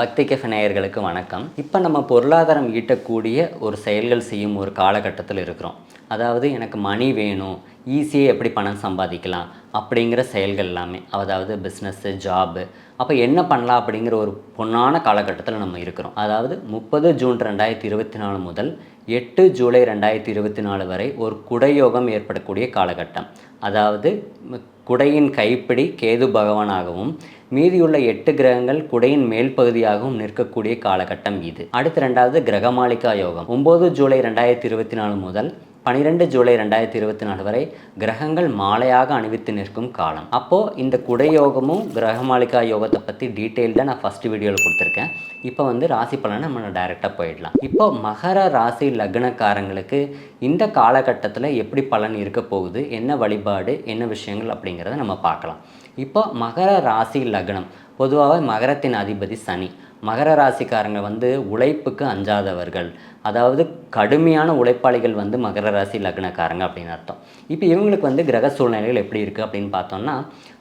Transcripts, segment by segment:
பக்தி கெஃபே நேயர்களுக்கு வணக்கம். இப்போ நம்ம பொருளாதாரம் ஈட்டக்கூடிய ஒரு செயல்கள் செய்யும் ஒரு காலகட்டத்தில் இருக்கிறோம். அதாவது எனக்கு மணி வேணும் ஈஸியாக எப்படி பணம் சம்பாதிக்கலாம் அப்படிங்கிற செயல்கள் எல்லாமே அதாவது பிஸ்னஸ்ஸு ஜாபு அப்போ என்ன பண்ணலாம் அப்படிங்கிற ஒரு பொன்னான காலகட்டத்தில் நம்ம இருக்கிறோம். அதாவது முப்பது ஜூன் ரெண்டாயிரத்தி இருபத்தி நாலு முதல் எட்டு ஜூலை ரெண்டாயிரத்தி இருபத்தி நாலு வரை ஒரு குடையோகம் ஏற்படக்கூடிய காலகட்டம். அதாவது குடையின் கைப்பிடி கேது பகவானாகவும் மீதியுள்ள எட்டு கிரகங்கள் குடையின் மேல் பகுதியாகவும் நிற்கக்கூடிய காலகட்டம் இது. அடுத்து ரெண்டாவது கிரகமாளிகா யோகம். ஒம்பது ஜூலை ரெண்டாயிரத்தி இருபத்தி நாலு முதல் பனிரெண்டு ஜூலை ரெண்டாயிரத்தி இருபத்தி நாலு வரை கிரகங்கள் மாலையாக அணிவித்து நிற்கும் காலம். அப்போது இந்த குடையோகமும் கிரகமாளிகா யோகத்தை பற்றி டீட்டெயில்டாக நான் ஃபஸ்ட் வீடியோவில் கொடுத்துருக்கேன். இப்போ வந்து ராசி பலனை நம்ம டைரெக்டாக போயிடலாம். இப்போ மகர ராசி லக்னக்காரங்களுக்கு இந்த காலகட்டத்தில் எப்படி பலன் இருக்க போகுது? என்ன வழிபாடு? என்ன விஷயங்கள் அப்படிங்கிறத நம்ம பார்க்கலாம். இப்போ மகர ராசி லக்னம். பொதுவாகவே மகரத்தின் அதிபதி சனி. மகர ராசிக்காரங்க வந்து உழைப்புக்கு அஞ்சாதவர்கள். அதாவது கடுமையான உழைப்பாளிகள் வந்து மகர ராசி லக்னக்காரங்க அப்படின்னு அர்த்தம். இப்போ இவங்களுக்கு வந்து கிரக சூழ்நிலைகள் எப்படி இருக்குது அப்படின்னு பார்த்தோம்னா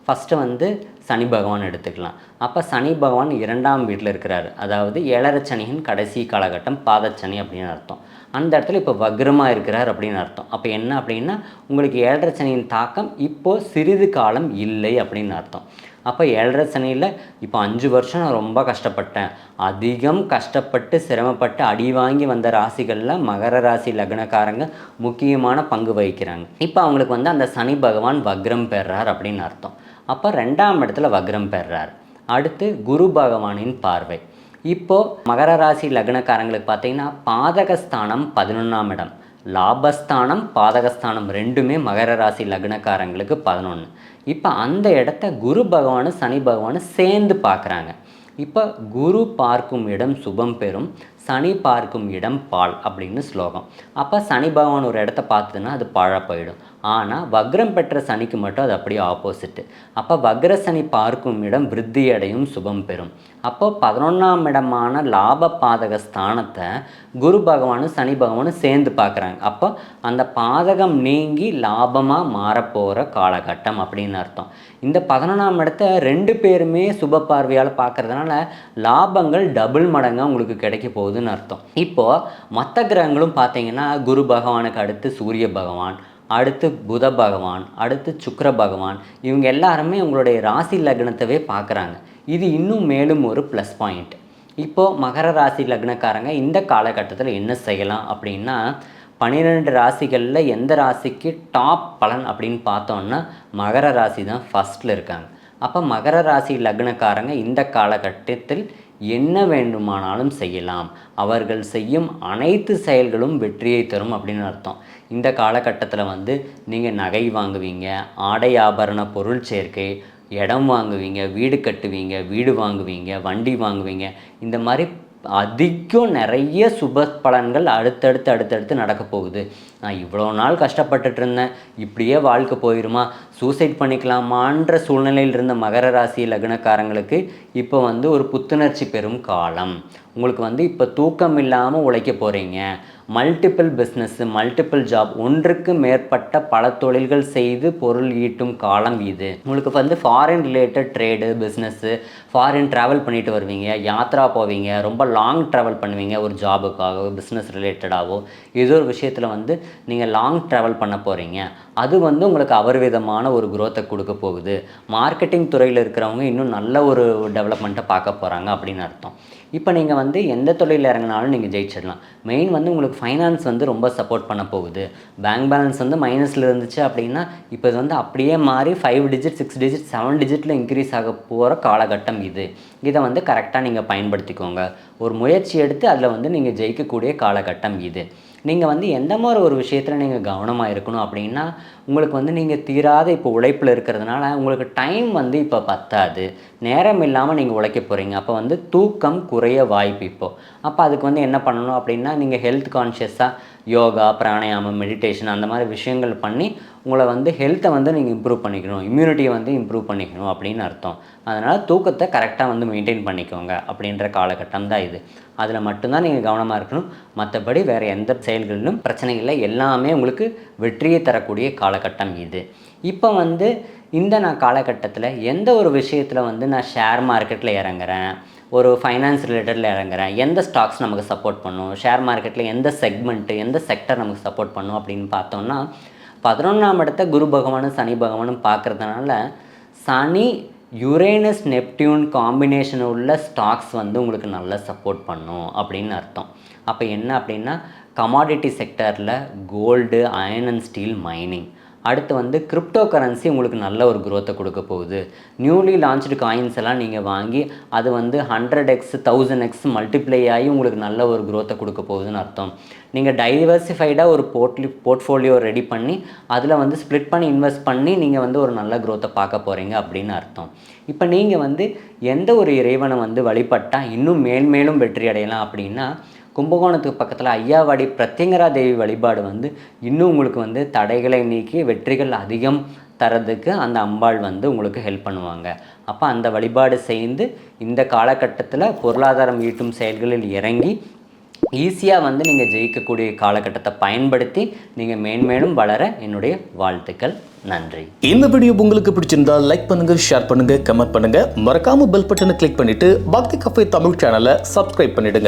ஃபஸ்ட்டு வந்து சனி பகவான் எடுத்துக்கலாம். அப்போ சனி பகவான் இரண்டாம் வீட்டில் இருக்கிறார். அதாவது ஏழரை சனியின் கடைசி காலகட்டம் பாதச்சனி அப்படின்னு அர்த்தம். அந்த இடத்துல இப்போ வக்ரமாக இருக்கிறார் அப்படின்னு அர்த்தம். அப்போ என்ன அப்படின்னா உங்களுக்கு ஏழரை சனியின் தாக்கம் இப்போது சிறிது காலம் இல்லை அப்படின்னு அர்த்தம். அப்போ ஏழரை சனியில் இப்போ அஞ்சு வருஷம் நான் ரொம்ப கஷ்டப்பட்டேன். அதிகம் கஷ்டப்பட்டு சிரமப்பட்டு அடி வாங்கி வந்த ராசிகளில் மகர ராசி லக்னக்காரங்க முக்கியமான பங்கு வகிக்கிறாங்க. இப்போ அவங்களுக்கு வந்து அந்த சனி பகவான் வக்ரம் பெறார் அப்படின்னு அர்த்தம். அப்போ ரெண்டாம் இடத்துல வக்ரம் பெறார். அடுத்து குரு பகவானின் பார்வை. இப்போது மகர ராசி லக்னக்காரங்களுக்கு பார்த்தீங்கன்னா பாதகஸ்தானம் பதினொன்றாம் இடம். லாபஸ்தானம் பாதகஸ்தானம் ரெண்டுமே மகர ராசி லக்னக்காரங்களுக்கு பதினொன்று இப்போ அந்த இடத்த குரு பகவானும் சனி பகவானும் சேர்ந்து பார்க்குறாங்க. இப்போ குரு பார்க்கும் இடம் சுபம் பெறும் சனி பார்க்கும் இடம் பால் அப்படின்னு ஸ்லோகம். அப்போ சனி பகவான் ஒரு இடத்த பார்த்ததுன்னா அது பாழாக போயிடும். ஆனால் வக்ரம் பெற்ற சனிக்கு மட்டும் அது அப்படியே ஆப்போசிட்டு அப்போ வக்ர சனி பார்க்கும் இடம் விருத்தி அடையும் சுபம் பெறும். அப்போ பதினொன்றாம் இடமான லாப பாதக ஸ்தானத்தை குரு பகவானும் சனி பகவானும் சேர்ந்து பார்க்குறாங்க. அப்போ அந்த பாதகம் நீங்கி லாபமாக மாறப்போகிற காலகட்டம் அப்படின்னு அர்த்தம். இந்த பதினொன்றாம் இடத்த ரெண்டு பேருமே சுப பார்வையால் பார்க்கறதுனால லாபங்கள் டபுள் மடங்காக உங்களுக்கு கிடைக்க போகுதுன்னு அர்த்தம். இப்போது மற்ற கிரகங்களும் பார்த்தீங்கன்னா குரு பகவானுக்கு அடுத்து சூரிய பகவான் அடுத்து புத பகவான் அடுத்து சுக்கர பகவான் இவங்க எல்லாருமே உங்களுடைய ராசி லக்னத்தவே பார்க்குறாங்க. இது இன்னும் மேலும் ஒரு ப்ளஸ் பாயிண்ட் இப்போது மகர ராசி லக்னக்காரங்க இந்த காலகட்டத்தில் என்ன செய்யலாம் அப்படின்னா பன்னிரெண்டு ராசிகளில் எந்த ராசிக்கு டாப் பலன் அப்படின்னு பார்த்தோன்னா மகர ராசி தான் ஃபஸ்ட்டில் இருக்காங்க. அப்போ மகர ராசி லக்னக்காரங்க இந்த காலகட்டத்தில் என்ன வேண்டுமானாலும் செய்யலாம். அவர்கள் செய்யும் அனைத்து செயல்களும் வெற்றியை தரும் அப்படின்னு அர்த்தம். இந்த காலகட்டத்தில் வந்து நீங்கள் நகை வாங்குவீங்க ஆடை ஆபரண பொருள் சேர்க்கை இடம் வாங்குவீங்க வீடு கட்டுவீங்க வீடு வாங்குவீங்க வண்டி வாங்குவீங்க. இந்த மாதிரி அதிகம் நிறைய சுப பலன்கள் அடுத்தடுத்து அடுத்தடுத்து நடக்க போகுது. நான் இவ்வளோ நாள் கஷ்டப்பட்டுட்டு இருந்தேன். இப்படியே வாழ்க்கை போயிருமா? சூசைட் பண்ணிக்கலாமான்ற சூழ்நிலையில் இருந்த மகர ராசி லக்னக்காரங்களுக்கு இப்போ வந்து ஒரு புத்துணர்ச்சி பெறும் காலம். உங்களுக்கு வந்து இப்போ தூக்கம் இல்லாமல் உழைக்க போகிறீங்க மல்டிபிள் பிஸ்னஸ்ஸு மல்டிபிள் ஜாப் ஒன்றுக்கு மேற்பட்ட பல தொழில்கள் செய்து பொருள் ஈட்டும் காலம் இது. உங்களுக்கு வந்து foreign related trade business foreign travel பண்ணிட்டு வருவீங்க. யாத்ரா போவீங்க. ரொம்ப லாங் ட்ராவல் பண்ணுவீங்க. ஒரு ஜாபுக்காகவோ பிஸ்னஸ் ரிலேட்டடாகவோ ஏதோ ஒரு விஷயத்தில் வந்து நீங்கள் லாங் ட்ராவல் பண்ண போகிறீங்க அது வந்து உங்களுக்கு அபரிவிதமான ஒரு குரோத்தை கொடுக்க போகுது. மார்க்கெட்டிங் துறையில் இருக்கிறவங்க இன்னும் நல்ல ஒரு டெவலப்மெண்ட்டை பார்க்க போகிறாங்க அப்படின்னு அர்த்தம். இப்போ நீங்கள் வந்து எந்த தொழிலில் இறங்கினாலும் நீங்கள் ஜெயிச்சிடலாம். மெயின் வந்து உங்களுக்கு ஃபைனான்ஸ் வந்து ரொம்ப சப்போர்ட் பண்ண போகுது. பேங்க் பேலன்ஸ் வந்து மைனஸில் இருந்துச்சு அப்படின்னா இப்போ இது வந்து அப்படியே மாறி five digit six digit seven டிஜிட்டில் increase ஆக போகிற காலகட்டம் இது. இதை வந்து கரெக்டாக நீங்கள் பயன்படுத்திக்கோங்க. ஒரு முயற்சி எடுத்து அதில் வந்து நீங்கள் ஜெயிக்கக்கூடிய காலகட்டம் இது. நீங்கள் வந்து எந்த மாதிரி ஒரு விஷயத்தில் நீங்கள் கவனமாக இருக்கணும் அப்படின்னா உங்களுக்கு வந்து நீங்கள் தீராத இப்போ உழைப்பில் இருக்கிறதுனால உங்களுக்கு டைம் வந்து இப்போ பத்தாது. நேரம் இல்லாமல் நீங்கள் உழைக்க போகிறீங்க அப்போ வந்து தூக்கம் குறைய வாய்ப்பு இப்போது அப்போ அதுக்கு வந்து என்ன பண்ணணும் அப்படின்னா நீங்கள் ஹெல்த் கான்ஷியஸாக யோகா பிராணாயாமம் மெடிடேஷன் அந்த மாதிரி விஷயங்கள் பண்ணி உங்களை வந்து ஹெல்த்தை வந்து நீங்கள் இம்ப்ரூவ் பண்ணிக்கணும் இம்யூனிட்டியை வந்து இம்ப்ரூவ் பண்ணிக்கணும் அப்படின்னு அர்த்தம். அதனால் தூக்கத்தை கரெக்டாக வந்து மெயின்டைன் பண்ணிக்கோங்க அப்படின்ற காலகட்டம் தான் இது. அதில் மட்டும்தான் நீங்கள் கவனமாக இருக்கணும். மற்றபடி வேறு எந்த செயல்களிலும் பிரச்சனை இல்லை. எல்லாமே உங்களுக்கு வெற்றியை தரக்கூடிய காலகட்டம் இது. இப்போ வந்து இந்த நான் காலகட்டத்தில் எந்த ஒரு விஷயத்தில் வந்து நான் ஷேர் மார்க்கெட்டில் இறங்குறேன் ஒரு ஃபைனான்ஸ் ரிலேட்டடில் இறங்குறேன் எந்த ஸ்டாக்ஸ் நமக்கு சப்போர்ட் பண்ணும் ஷேர் மார்க்கெட்டில் எந்த செக்மெண்ட்டு எந்த செக்டர் நமக்கு சப்போர்ட் பண்ணும் அப்படின்னு பார்த்தோம்னா பதினொன்றாம் இடத்த குரு பகவானும் சனி பகவானும் பார்க்குறதுனால சனி யுரேனஸ் நெப்டியூன் காம்பினேஷன் உள்ள ஸ்டாக்ஸ் வந்து உங்களுக்கு நல்லா சப்போர்ட் பண்ணும் அப்படின்னு அர்த்தம். அப்போ என்ன அப்படின்னா commodity செக்டரில் gold iron and steel mining அடுத்து வந்து கிரிப்டோ கரன்சி உங்களுக்கு நல்ல ஒரு குரோத்தை கொடுக்க போகுது. நியூலி லான்ச்டு காயின்ஸ் எல்லாம் நீங்கள் வாங்கி அது வந்து hundred X thousand X multiply ஆகி உங்களுக்கு நல்ல ஒரு குரோத்தை கொடுக்க போகுதுன்னு அர்த்தம். நீங்கள் டைவர்சிஃபைடாக ஒரு போர்ட்லி போர்ட்ஃபோலியோ ரெடி பண்ணி அதில் வந்து ஸ்ப்ளிட் பண்ணி இன்வெஸ்ட் பண்ணி நீங்கள் வந்து ஒரு நல்ல குரோத்தை பார்க்க போகிறீங்க அப்படின்னு அர்த்தம். இப்போ நீங்கள் வந்து எந்த ஒரு இறைவனை வந்து வழிபட்டால் இன்னும் மேல்மேலும் வெற்றி அடையலாம் அப்படின்னா கும்பகோணத்துக்கு பக்கத்தில் ஐயாவாடி பிரத்யங்கரா தேவி வழிபாடு வந்து இன்னும் உங்களுக்கு வந்து தடைகளை நீக்கி வெற்றிகள் அதிகம் தரதுக்கு அந்த அம்பாள் வந்து உங்களுக்கு ஹெல்ப் பண்ணுவாங்க. அப்போ அந்த வழிபாடு செய்து இந்த காலகட்டத்தில் பொருளாதாரம் ஈட்டும் செயல்களில் இறங்கி ஈஸியாக வந்து நீங்கள் ஜெயிக்கக்கூடிய காலகட்டத்தை பயன்படுத்தி நீங்கள் மேன்மேலும் வளர என்னுடைய வாழ்த்துக்கள். நன்றி. இந்த வீடியோ உங்களுக்கு பிடிச்சிருந்தா லைக் பண்ணுங்க ஷேர் பண்ணுங்க கமெண்ட் பண்ணுங்க. மறக்காம பெல் பட்டனை கிளிக் பண்ணிட்டு பக்தி கஃபே தமிழ் சேனலை சப்ஸ்கிரைப் பண்ணிடுங்க.